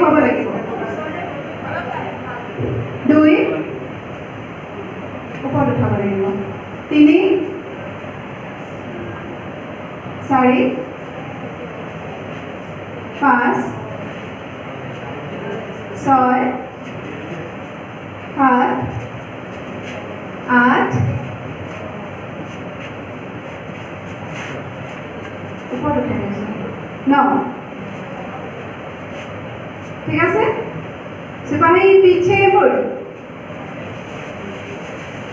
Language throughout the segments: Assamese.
হবে নাকি ঠিক আছে सिपाही पीछे मुड़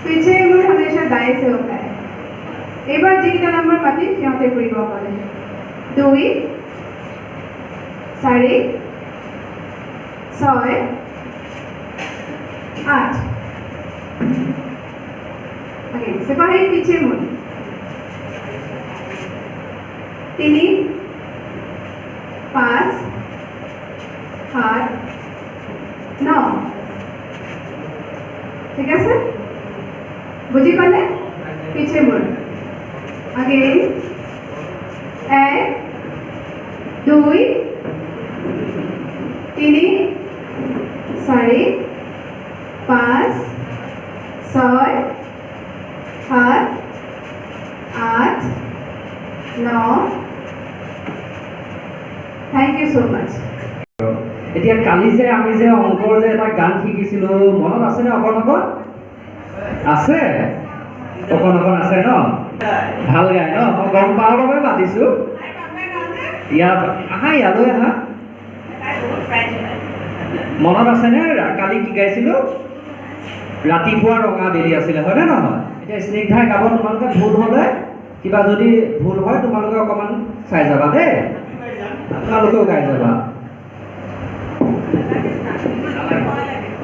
पीछे मुड़ हमेशा दाएं से होता है এবার যিকেইটা নম্বৰ পাতি সিহঁতে ঘূৰিব পাৰে দুই চাৰি ছয় আঠ Okay, सिपाही पीछे मुड़ তিনি পাঁচ সাত ন ঠিক আছে বুজি পালে পিছে মোৰ আগেইন এক দুই অংকৰ যে এটা গান শিকিছিলো। মনত আছেনে অকণ অকণ আছে। অকণ অকণ আছে ন? ভাল গায় ন? মই গম পাওঁ বাবে মাতিছো। ইয়াত আহা ইয়ালৈ আহা। মনত আছেনে? কালি কি গাইছিলো? ৰাতিপুৱা ৰঙা বেলি আছিলে হয়নে নহয়? এতিয়া স্নিগ্ধাই গাব তোমালোকে ভুল হ'লে কিবা যদি ভুল হয় তোমালোকে অকণমান চাই যাবা দেই। তোমালোকেও গাই যাবা।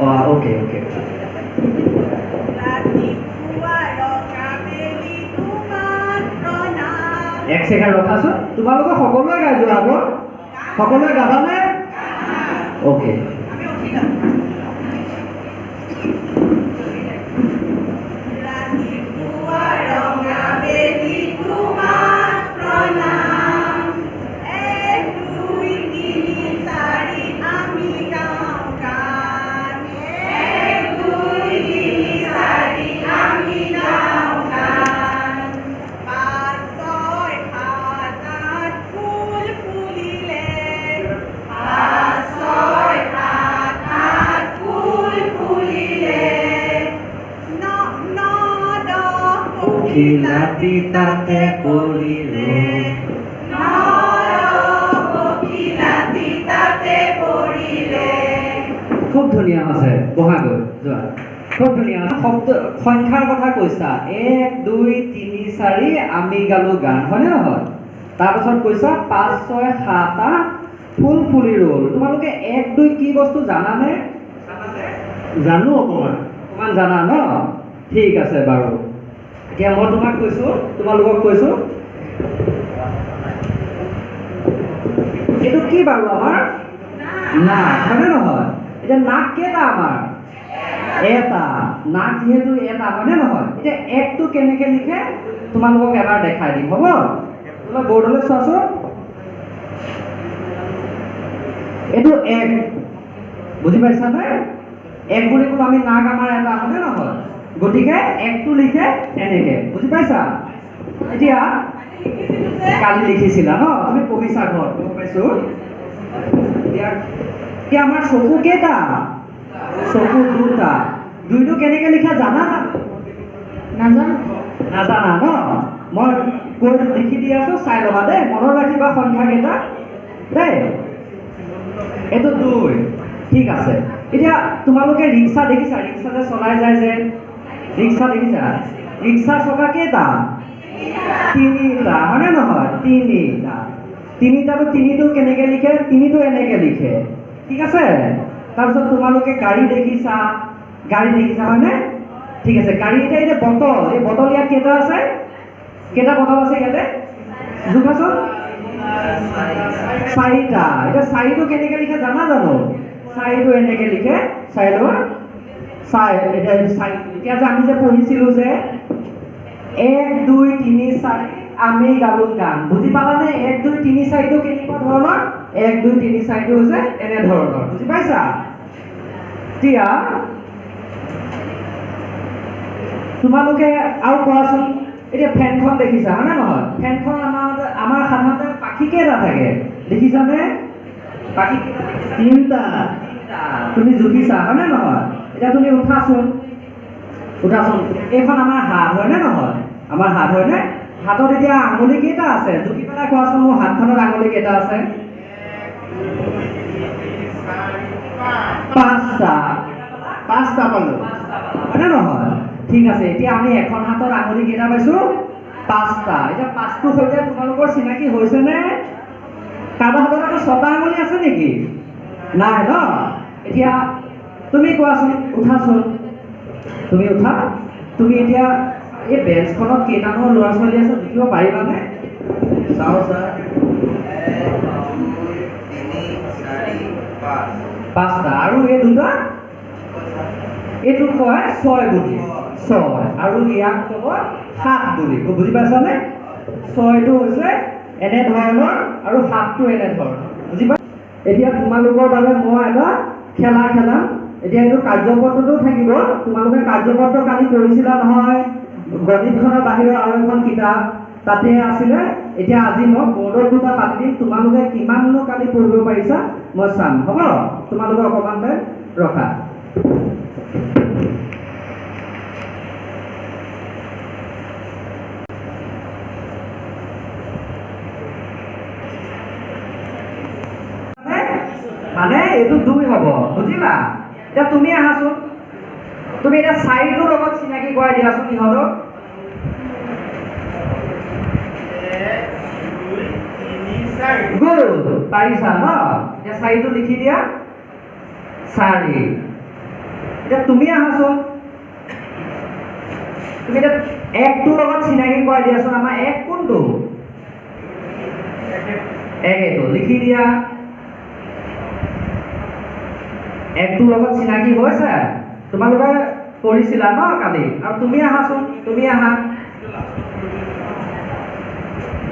অঁ অ'কে অ'কে এক ছেকেণ্ড ৰখাচোন তোমালোকে সকলোৱে গাই যোৱা হ'ব সকলোৱে গাবানে অ'কে পখিলাতি তাতে পৰিলে খুব ধুনীয়া আছে বহাগৈ যোৱা। খুব ধুনীয়া শব্দ সংখ্যাৰ কথা কৈছা। এক দুই তিনি চাৰি আমি গালো গান হয়নে নহয়? তাৰপাছত কৈছা পাঁচ ছয় সাত আঠ ফুল ফুলি ৰ'ল। তোমালোকে এক দুই কি বস্তু জানানে? জানো অকণমান অকণমান জানা ন? ঠিক আছে বাৰু। এতিয়া মই তোমাক কৈছোঁ তোমালোকক কৈছোঁ। এইটো কি বাৰু আমাৰ? নাক হয়নে নহয়? এতিয়া নাক কেইটা আমাৰ? এটা। নাক যিহেতু এটা হয়নে নহয়? এতিয়া একটো কেনেকৈ লিখে তোমালোকক এবাৰ দেখাই দিম হ'ব? তোমাক বৰ্ডলৈ চোৱাচোন। এইটো এক। বুজি পাইছানে? এক বুলি ক'লো আমি নাক আমাৰ এটা হয়নে নহয়? গতিকে একটো লিখে এনেকে বুজি পাইছা? এতিয়া কালি লিখিছিলা ন? তুমি পঢ়িছা ঘৰত গম পাইছো? এতিয়া আমাৰ চকু কেইটা? চকু দুটা। দুইটো কেনেকে লিখা জানা? নাজানো। নাজানা ন? মই কৈ লিখি দি আছো চাই ল'বা দেই। মনত ৰাখিবা সংখ্যা কেইটা। দেই। এইটো দুই। ঠিক আছে। এতিয়া তোমালোকে ৰিক্সা দেখিছা? ৰিক্সা যে চলাই যায় যে। ৰিক্সা দেখিছা ৰিক্সা চকা কেইটা? তিনিটা হয়নে নহয়? তিনিটা। তিনিটাটো তিনিটো কেনেকে লিখে? তিনিটো এনেকে লিখে। ঠিক আছে? তাৰপিছত তোমালোকে গাড়ী দেখিছা। গাড়ী দেখিছা হয়নে? ঠিক আছে। গাড়ী এতিয়া এতিয়া বটল। এই বটল ইয়াত কেইটা আছে? কেইটা বটল আছে ইয়াতে? জোখাচোন। চাৰিটা। এতিয়া চাৰিটো কেনেকে লিখে জানা জানো? চাৰিটো এনেকে লিখে। চাৰিটো চাই এতিয়া চাৰি এতিয়া যে আমি যে পঢ়িছিলো যে এক দুই তিনি চাৰি আমি গালো গান। বুজি পালানে? এক দুই তিনি চাৰিটো কেনেকুৱা ধৰণৰ? এক দুই তিনি চাৰিটো হৈছে এনেধৰণৰ। বুজি পাইছা? এতিয়া তোমালোকে আৰু কোৱাচোন এতিয়া ফেনখন দেখিছা হয়নে নহয়? ফেনখন আমাৰ আমাৰ সাধাৰণতে পাখি কেইটা থাকে? দেখিছানে? পাখি? তিনিটা। তুমি জুখিছা হয়নে নহয়? এতিয়া তুমি উঠাচোন। উঠাচোন। এইখন আমাৰ হাত হয়নে নহয়? আমাৰ হাত হয়নে হাতত এতিয়া আঙুলি কেইটা আছে? জুখি পেলাই কোৱাচোন, মোৰ হাতখনত আঙুলি কেইটা আছে? পাঁচটা। পাঁচটা পালো। হয়নে নহয়? ঠিক আছে, এতিয়া আমি এখন হাতত আঙুলি কেইটা পাইছো? পাঁচটা। এতিয়া পাঁচটোৰ সৈতে তোমালোকৰ চিনাকি হৈছেনে কাৰোবাৰ হাতত আকৌ ছটা আঙুলি আছে নেকি? নাই ন? এতিয়া তুমি কোৱাচোন উঠাচোন তুমি উঠা। তুমি এতিয়া এই বেঞ্চখনত কেইটামান ল'ৰা ছোৱালী আছে জুখিব পাৰিবানে? চাওঁ ছাৰ। পাঁচটা। আৰু এই দুটা? এইটো কয় ছয় বুলি। ছয়। আৰু ইয়াক ক'ব সাত বুলি। বুজি পাইছানে? ছয়টো হৈছে এনেধৰণৰ আৰু সাতটো এনেধৰণৰ বুজি পাই এতিয়া তোমালোকৰ বাবে মই এটা খেলা খেলাম। এতিয়া এইটো কাৰ্যপত্ৰটো থাকিব। তোমালোকে কাৰ্যপত্ৰ কালি কৰিছিলা নহয়। গণিতখনৰ বাহিৰৰ আৰু এখন কিতাপ তাতে আছিলে। এতিয়া আজি মই বৰ্ডত দুটা পাতি দিম। তোমালোকে কিমাননো কালি পঢ়িব পাৰিছা মই চাম। হ'ব? তোমালোকে অকণমান ৰখা। মানে এইটো দুই হ'ব। বুজিলা? এতিয়া তুমি আহাচোন। তুমি এতিয়া চাৰিটোৰ লগত চিনাকি কৰাই দিয়াচোন চাৰি গুড। পাৰিছা ন? এতিয়া চাৰিটো লিখি দিয়া। চাৰি। এতিয়া তুমি আহাচোন। তুমি এতিয়া একটোৰ লগত চিনাকি কৰাই দিয়াচোন। আমাৰ এক কোনটো? এক। এইটো লিখি দিয়া। একটোৰ লগত চিনাকি হৈছে তোমালোকে কৰিছিলা ন কালি আৰু তুমি আহাচোন তুমি আহা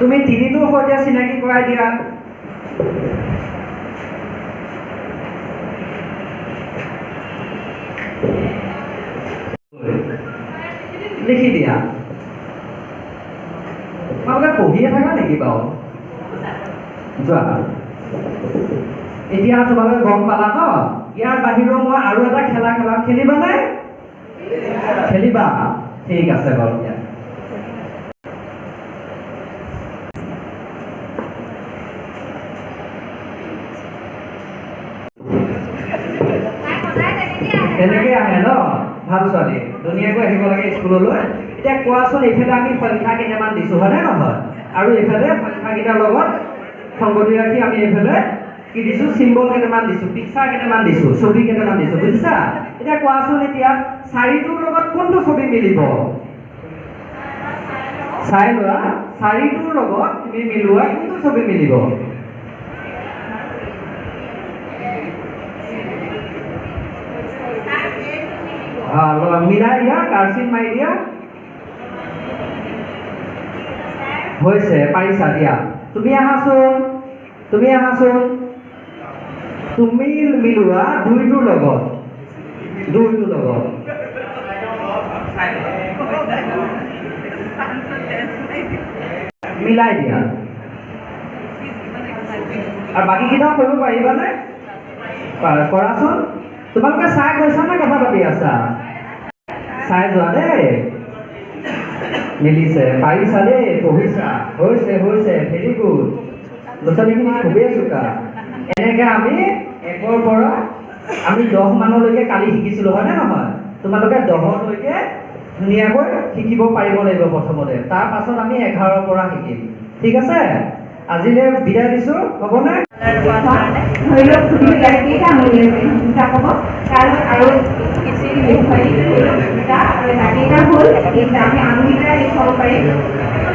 তুমি তিনিটোৰ সৈতে চিনাকি কৰাই দিয়া লিখি দিয়া তোমালোকে পঢ়িয়ে থাকা নেকি বাৰু যোৱা এতিয়া তোমালোকে গম পালা ন ইয়াৰ বাহিৰেও মই আৰু এটা খেলা খেলাম খেলিবানে খেলিবা। ঠিক আছে বাৰু দিয়া। তেনেকে আহে ন? ভাল ছোৱালী। ধুনীয়াকৈ আহিব লাগে স্কুললৈ। এতিয়া কোৱাচোন এইফালে আমি সংখ্যা কেইটামান দিছো হয়নে নহয়? আৰু এইফালে সংখ্যাকেইটাৰ লগত সংগতি ৰাখি আমি এইফালে কি দিছো চিম্বল কেইটামান দিছো পিকচাৰ কেইটামান দিছো ছবি কেইটামান দিছো বুজিছা এতিয়া কোৱাচোন এতিয়া চাৰিটোৰ লগত কোনটো ছবি মিলিব চাই লোৱা চাৰিটোৰ লগত তুমি মিলোৱা কোনটো ছবি মিলিব আহ, ল- মিলাই দিয়া কাৰচিন মাৰি দিয়া হৈছে পাৰিছা দিয়া তুমি আহাচোন তুমি আহাচোন তুমি মিলোৱা দুইটোৰ লগত দুইটোৰ লগত মিলাই দিয়া আৰু বাকীকেইটাও কৰিব পাৰিবানে পাৰা- কৰাচোন তোমালোকে চাই গৈছা নে কথা পাতি আছা চাই যোৱা দেই মিলিছে পাৰিছা দেই পঢ়িছা হৈছে হৈছে ভেৰি গুড ল'ৰা ছোৱালীখিনি খুবেই চোকা এনেকে আমি একৰ পৰা আমি দহ মানলৈকে কালি শিকিছিলোঁ হয়নে নহয়? তোমালোকে দহলৈকে ধুনীয়াকৈ শিকিব পাৰিব লাগিব প্ৰথমতে। তাৰ পাছত আমি এঘাৰৰ পৰা শিকিম। ঠিক আছে? আজিলৈ বিদায় দিছোঁ। হ'বনে? ধৰি লওক কাৰণ আৰু এইটা আমি আঙুলিকেইটা দেখুৱাব পাৰিম।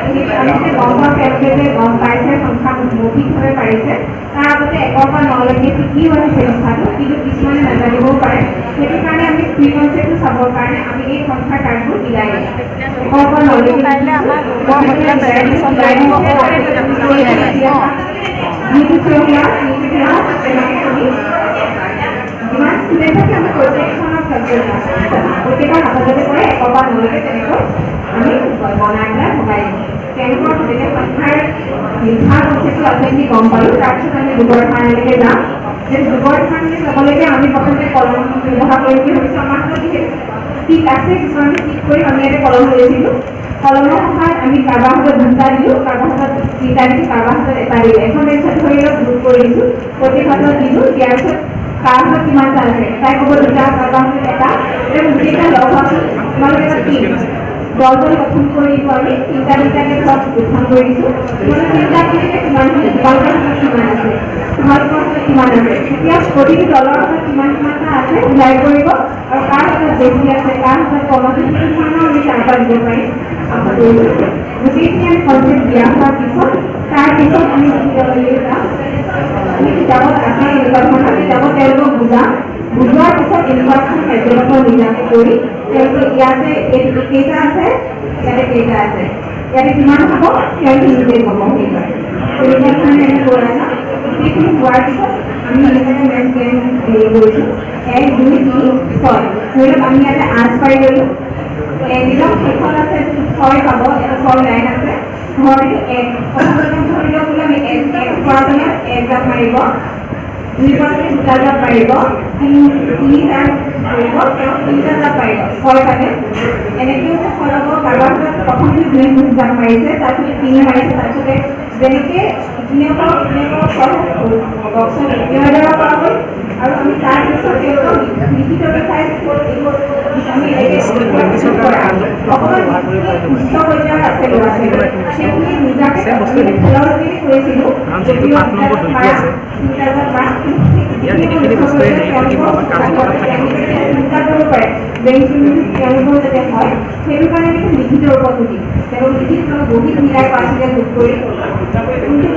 সেই আমি যে গম পাওঁ তেওঁলোকে যে গম পাইছে সংখ্যা মৌখিকভাৱে পাৰিছে তাৰ আগতে একৰ পৰা নলৈকে শিকিও আহিছে কথাটো কিন্তু কিছুমানে নাজানিবও পাৰে সেইটো কাৰণে আমি ফ্ৰী কনচেপ্টটো চাবৰ কাৰণে আমি এই সংখ্যাৰ কাৰ্ডবোৰ মিলাই দিম একৰ পৰা নলৈকে যিটো এতিয়া তেনেকৈ আমি যিমান ষ্টুডেণ্ট থাকে আমি প্ৰত্যেকখনত প্ৰত্যেকৰ হাততে কৰে একৰ পৰা নলৈকে তেনেকৈ আমি বনাই পেলাই ভগাই দিওঁ লিখাৰ প্ৰচেছটো আছে বুলি গম পালোঁ তাৰপিছত আমি ধাৰণলৈকে যাম যে দুবৰ ধাৰণলৈ যাবলৈকে আমি প্ৰথমতে কলম ব্যৱহাৰ কৰিম বুলি ষ্টিক আছে কিছুমান ষ্টিক কৰি আমি ইয়াতে কলম লৈছিলোঁ কলমৰ সহায়ত আমি কাৰোবাৰ হাতত দুটা দিলোঁ কাৰোবাৰ হাতত তিনিটা দিছোঁ কাৰোবাৰ এটা দিলোঁ এখন ধৰি লওক গ্ৰুপ কৰি দিছোঁ প্ৰত্যেক হাতত দিলোঁ পিছত কাৰ হাতত কিমানটা আছে এটাই ক'ব দুটা কাৰোবাৰ এটা গোটেইটা লগ হোৱাচোন তোমালোকে এটা টিম গঠন কৰি দিওঁ আমি তিনিটা তিনিটাকে ধৰক গঠন কৰি দিছোঁ তোমালোকে তিনিটা তিনিটা কিমানখিনি তোমালোকৰ কিমান আছে হাতত কিমান আছে। এতিয়া প্ৰতিটো দলৰ হাতত কিমান কিমানটা আছে ওলাই কৰিব আৰু কাৰ হাতত আছে কাৰ হাতত কম আছে সেইটো দিব পাৰিম গোটেইখিনি আমি কনচেপ্ট দিয়া হোৱাৰ পিছত তাৰপিছত আমি যাম আমি কিতাপত আছে এনেকুৱা কিতাপত তেওঁলোকক বুজাম বুজোৱাৰ পিছত এখন কাৰ্যকলাপ নিজাকে কৰি তেওঁলোকে ইয়াতে এই কেইটা আছে ইয়াতে কেইটা আছে ইয়াতে কিমান হ'ব তেওঁলোকে নিজে ক'ব সেইবাৰ তেনেকুৱা ধৰণে আমি কৰা যাম গোটেইখিনি হোৱাৰ পিছত আমি এনেকৈ মেম গেম হেৰি কৰিছোঁ এক দুই তিনি ছয় ধৰি লওক আমি ইয়াতে আঠ পাৰি ল'লোঁ একদম শেষত আছে ছয় পাব এটা ছয় লাইন আছে ঘৰটো এক প্ৰথমতে ধৰি লওক বোলে আমি এক এক পৰাজনে এক জাপ মাৰিব দুটা জাপ মাৰিব তিনি তিনি জাপ মাৰিব তেওঁ তিনিটা জাপ মাৰিব ছয় পালে এনেকৈও ছয় ল'ব কাৰোবাৰ প্ৰথমতে দুই জাপ মাৰিছে তাৰপিছতে তিনি মাৰিছে তাৰপিছতে যেনেকৈ ইপিনে ইপিনে বক্সত একেবাৰে আৰু আমি তাৰপিছত আমি আছে ল'ৰা ছোৱালী সেইখিনি নিজাকে কৰিছিলোঁ যদিও চিন্তা কৰিব পাৰে। তেওঁলোকৰ যাতে হয় সেইটো কাৰণে আমি লিখিত ৰূপত দিম তেওঁ লিখিত বহীত মিলাই পাৰ্চেণ্টেজ যোগ কৰি তারপরে উল্টো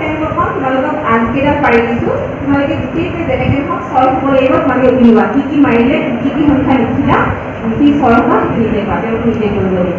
তেওঁলোকক তোমালোকক আগকেইডাল পাৰি দিছোঁ। তোমালোকে গোটেইখিনি যেনেকৈ হওক ছয় হ'ব তোমালোকে উলিওৱা। কি কি মাৰিলে কি কি সংখ্যা লিখিলা কি ছয় হোৱা সেইখিনি দেখুৱা তেওঁলোক নিজে কৰিব লাগিব